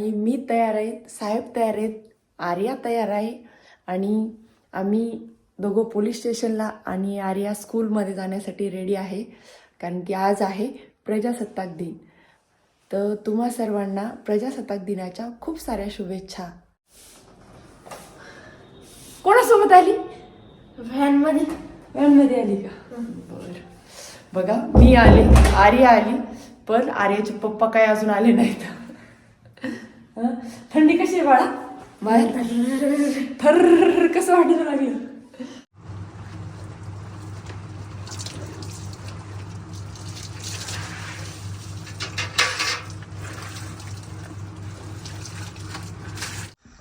आणि मी तयार आहे साहेब तयार आहेत आर्या तयार आहे आणि आम्ही दोघं पोलीस स्टेशनला आणि आर्या स्कूलमध्ये जाण्यासाठी रेडी आहे कारण की आज आहे प्रजासत्ताक दिन. तर तुम्हा सर्वांना प्रजासत्ताक दिनाच्या खूप साऱ्या शुभेच्छा. कोणासोबत आली? व्हॅनमध्ये. व्हॅनमध्ये आली का? बर. बघा मी आले आर्या आली पण आर्याचे पप्पा काय अजून आले नाहीत? थंडी कशी आहे बाळा? बाहेर. थर कसं वाटायला लागलं?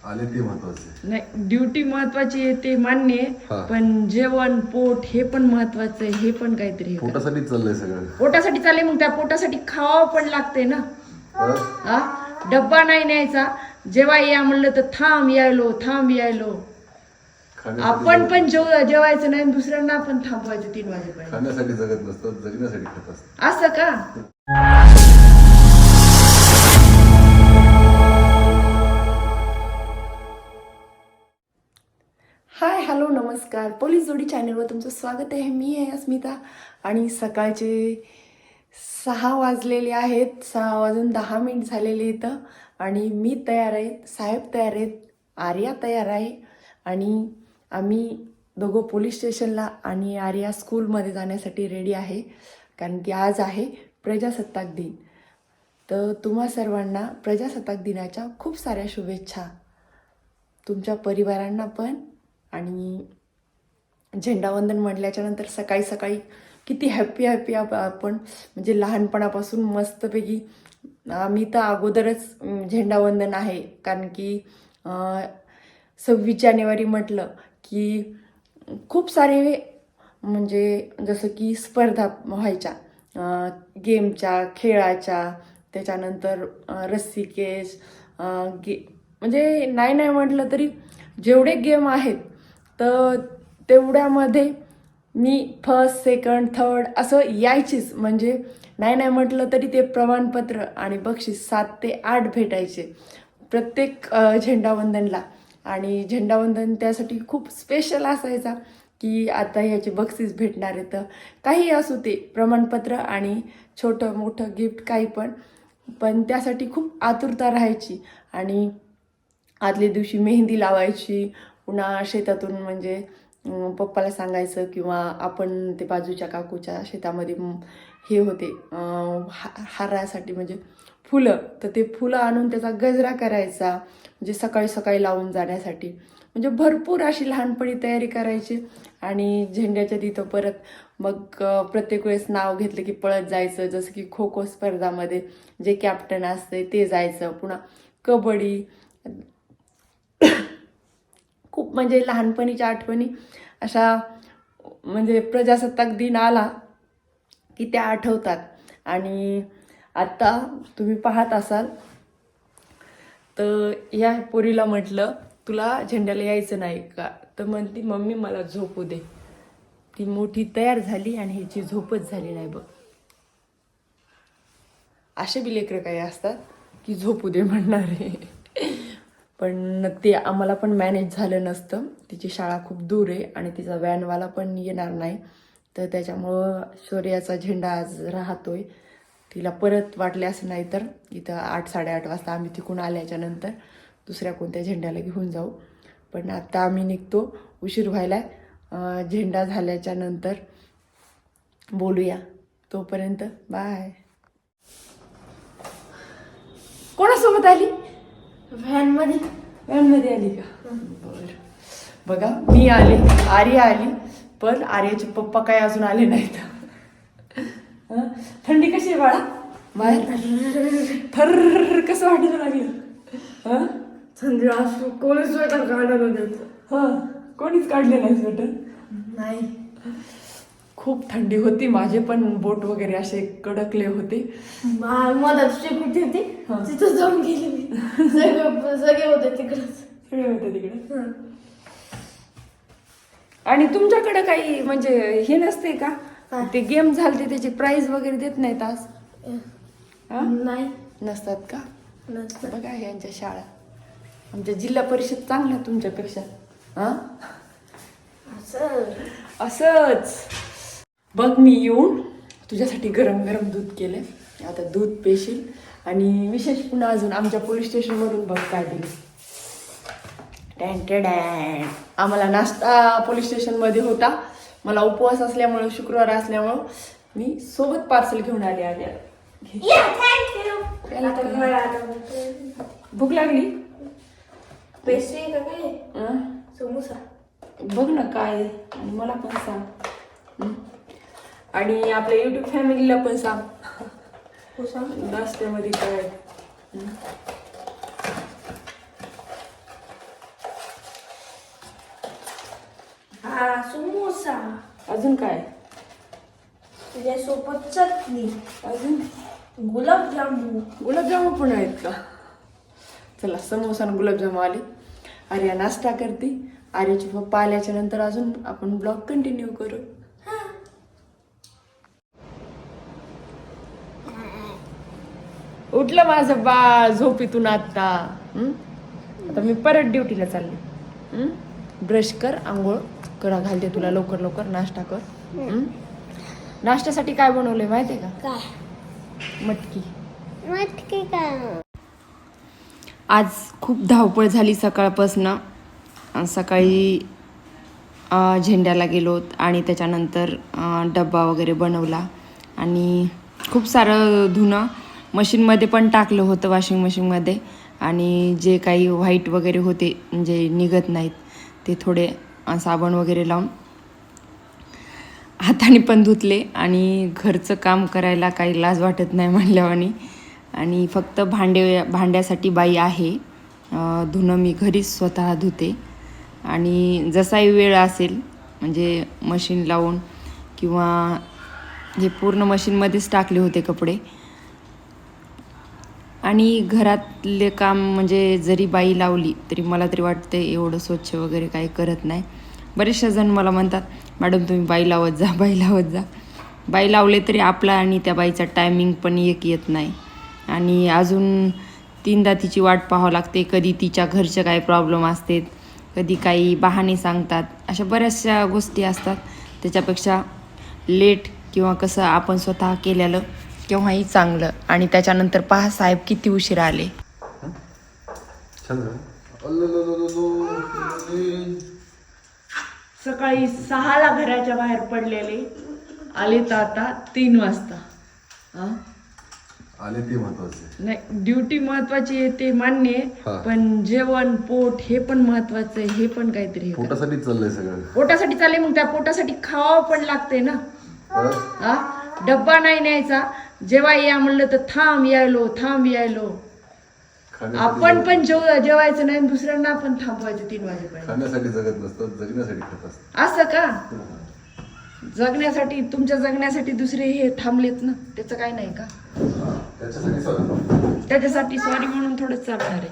आले ते महत्त्वाचे. नाही ड्युटी महत्वाची आहे ते मान्य आहे. हा. पण जेवण पोट हे पण महत्वाचं आहे हे पण काहीतरी हे करा. पोटासाठी चाललंय सगळं. पोटासाठी चालले मग त्या पोटासाठी खावावं पण लागते ना? हं? हा? डब्बा नाही न्यायचा. जेव्हा या म्हणलं तर थांब यायलो थांब यायलो. आपण पण जेव जेवायचं नाही दुसऱ्यांना पण थांबवायचं तीन वाजेपर्यंत. खाण्यासाठी जगत नसतात जगण्यासाठी खात असतात असं का? हाय हॅलो नमस्कार. पोलीस जोडी चॅनलवर तुमचं स्वागत आहे. मी आहे अस्मिता आणि सकाळचे सहा वाजलेले आहेत सहा वाजून दहा मिनिट झालेले इथं. आणि मी तयार आहे साहेब तयार आहेत आर्या तयार आहे. आणि आम्ही दोघं पोलीस स्टेशनला आणि आर्या स्कूलमध्ये जाण्यासाठी रेडी आहे. कारण की आज आहे प्रजासत्ताक दिन. तर तुम्हा सर्वांना प्रजासत्ताक दिनाच्या खूप साऱ्या शुभेच्छा. तुमच्या परिवारांना पण. आणि झेंडावंदन म्हटल्याच्यानंतर सकाळी सकाळी किती हॅप्पी हॅप्पी आपण. म्हणजे लहानपणापासून मस्तपैकी आम्ही तर अगोदरच झेंडावंदन आहे. कारण की सव्वीस जानेवारी म्हटलं की खूप सारे म्हणजे जसं की स्पर्धा व्हायच्या. गेमच्या खेळाच्या त्याच्यानंतर रस्सी केस गे म्हणजे नाही नाही म्हटलं तरी जेवढे गेम आहेत तर तेवढ्यामध्ये मी फर्स्ट सेकंड थर्ड असं यायचीच. म्हणजे नाही नाही म्हटलं तरी ते प्रमाणपत्र आणि बक्षीस सात ते आठ भेटायचे. प्रत्येक झेंडावंदनला. आणि झेंडावंदन त्यासाठी खूप स्पेशल असायचा की आता ह्याचे बक्षीस भेटणार आहे तर काही असू ते प्रमाणपत्र आणि छोटं मोठं गिफ्ट काही पण. पण त्यासाठी खूप आतुरता राहायची. आणि आदल्या दिवशी मेहंदी लावायची. पुन्हा शेतातून म्हणजे पप्पाला सांगायचं किंवा आपण ते बाजूच्या काकूच्या शेतामध्ये हे होते हा- हारासाठी म्हणजे फुलं. तर ते फुलं आणून त्याचा गजरा करायचा म्हणजे सकाळी सकाळी लावून जाण्यासाठी. म्हणजे भरपूर अशी लहानपणी तयारी करायची आणि झेंड्याच्या तिथं परत मग प्रत्येक वेळेस नाव घेतलं की पळत जायचं जसं की खो खो स्पर्धामध्ये जे कॅप्टन असते ते जायचं. पुन्हा कबड्डी खूप म्हणजे लहानपणीच्या आठवणी अशा म्हणजे प्रजासत्ताक दिन आला की त्या आठवतात. आणि आत्ता तुम्ही पाहत असाल तर या पोरीला म्हटलं तुला झेंड्याला यायचं नाही का? तर म्हणती मम्मी मला झोपू दे. ती मोठी तयार झाली आणि ह्याची झोपच झाली नाही बघ. असे बी लेकरं काही असतात की झोपू दे म्हणणारे. पण ते आम्हाला पण मॅनेज झालं नसतं. तिची शाळा खूप दूर आहे आणि तिचा व्हॅनवाला पण येणार नाही. तर त्याच्यामुळं शौर्याचा झेंडा आज राहतो आहे तिला परत वाटले असं नाही तर इथं आठ साडेआठ वाजता आम्ही तिकून आल्याच्यानंतर दुसऱ्या कोणत्या झेंड्याला घेऊन जाऊ. पण आता आम्ही निघतो उशीर व्हायला. झेंडा झाल्याच्यानंतर बोलूया. तोपर्यंत बाय. कोणासोबत आली? व्हॅनमध्ये व्हॅनमध्ये आली का? बर. बघा मी आले आर्या आली पण आर्याचे पप्पा काय अजून आले नाहीत. हं? थंडी कशी आहे बाळा? बाहेर थर कसं वाटायला लागलं? हं? थंडी असू कोणी स्वेटर काढायला देत हं? कोणीच काढले नाही स्वेटर नाही. खूप थंडी होती. माझे पण बोट वगैरे असे कडकले होते. मा- मला शिकवती होती. तिथं जाऊन गेली सगळे सगळे होते तिकडच. सगळे होते तिकडे? आणि तुमच्याकडे काही म्हणजे हे नसते का? ते गेम झालते त्याची प्राइज वगैरे देत नाहीत आज? नाही. नसतात का? बघा यांच्या शाळा. आमच्या जिल्हा परिषद चांगल्या तुमच्यापेक्षा. हा? असं. असंच. बघ मी येऊन तुझ्यासाठी गरम गरम दूध केलंय. आता दूध पेशील आणि विशेष पुन्हा अजून आमच्या पोलीस स्टेशनवरून बघ काय दिलं. टॅन टॅडॅन. आम्हाला नाश्ता पोलीस स्टेशनमध्ये होता. मला उपवास असल्यामुळं शुक्रवार असल्यामुळं मी सोबत पार्सल घेऊन आले आले. भूक लागली. पेस्ट्री बघ ना काय मला पण सांग? आणि आपल्या युट्यूब फॅमिलीला पण सांग. हो सांग. नाश्त्यामध्ये काय. हं? समोसा. अजून काय? त्याच्यासोबत चटणी. अजून? गुलाबजामू. गुलाबजामू पण आहेत का? चला समोसा आणि गुलाबजामू आले. आर्या नाश्ता करते. आर्याचे पप्पा आल्याच्यानंतर अजून आपण ब्लॉग कंटिन्यू करू. उठलं माझं बाळ झोपीतून आता हं? आता मी परत ड्युटीला चालले? ब्रश कर आंघोळ करा घालते तुला लवकर लवकर नाश्ता कर. हं? नाश्त्यासाठी काय बनवलंय माहितीये का? काय? मटकी. मटकी काय आज खूप धावपळ झाली सकाळपासनं. सकाळी अ, झेंड्याला गेलो आणि त्याच्यानंतर अ, डब्बा वगैरे बनवला. आणि खूप सारं धुणं. मशीनमध्ये पण टाकलं होतं वॉशिंग मशीनमध्ये. आणि जे काही व्हाईट वगैरे होते म्हणजे निघत नाहीत ते थोडे साबण वगैरे लावून हाताने पण धुतले. आणि घरचं काम करायला काही लाज वाटत नाही म्हणल्यावानी. आणि फक्त भांडे भांड्यासाठी बाई आहे. धुणं मी घरीच स्वतः धुते. आणि जसाही वेळ असेल म्हणजे मशीन लावून किंवा हे पूर्ण मशीनमध्येच टाकले होते कपडे आणि घरातले काम म्हणजे जरी बाई लावली तरी मला तरी वाटते एवढं स्वच्छ वगैरे काही करत नाही. बरेचशा जण मला म्हणतात मॅडम तुम्ही बाई लावत जा बाई लावत जा. बाई लावले तरी आपला आणि त्या बाईचा टायमिंग पण एक येत नाही. आणि अजून तीनदा तिची वाट पाहावं लागते. कधी तिच्या घरचे काही प्रॉब्लेम असतात कधी काही बहाणे सांगतात. अशा बऱ्याचशा गोष्टी असतात. त्याच्यापेक्षा लेट किंवा कसं आपण स्वतः केलेलं केव्हाही चांगलं. आणि त्याच्यानंतर पहा साहेब किती उशीर आले. सकाळी सहाला घराच्या बाहेर पडलेले. आले तर आता तीन वाजता. हा? आले ते महत्त्वाचे. नाही ड्युटी महत्वाची आहे ते मान्य आहे. हा. पण जेवण पोट हे पण महत्वाचं आहे हे पण काहीतरी हे करा. पोटासाठीच चाललंय सगळं. पोटासाठी चालले मग त्या पोटासाठी खावावं पण लागते ना. परत हा डब्बा नाही न्यायचा. जेव्हा या म्हणलं तर थांब यायलो थांब यायलो. आपण पण जेव जेवायचं नाही दुसऱ्यांना आपण थांबवायचं तीन वाजेपर्यंत. खाण्यासाठी जगत नसतात जगण्यासाठी खात असतात असं का? जगण्यासाठी तुमच्या जगण्यासाठी दुसरे हे थांबलेत ना? त्याचं काय नाही का? त्याच्यासाठी सॉरी म्हणून थोडंच चालणार आहे.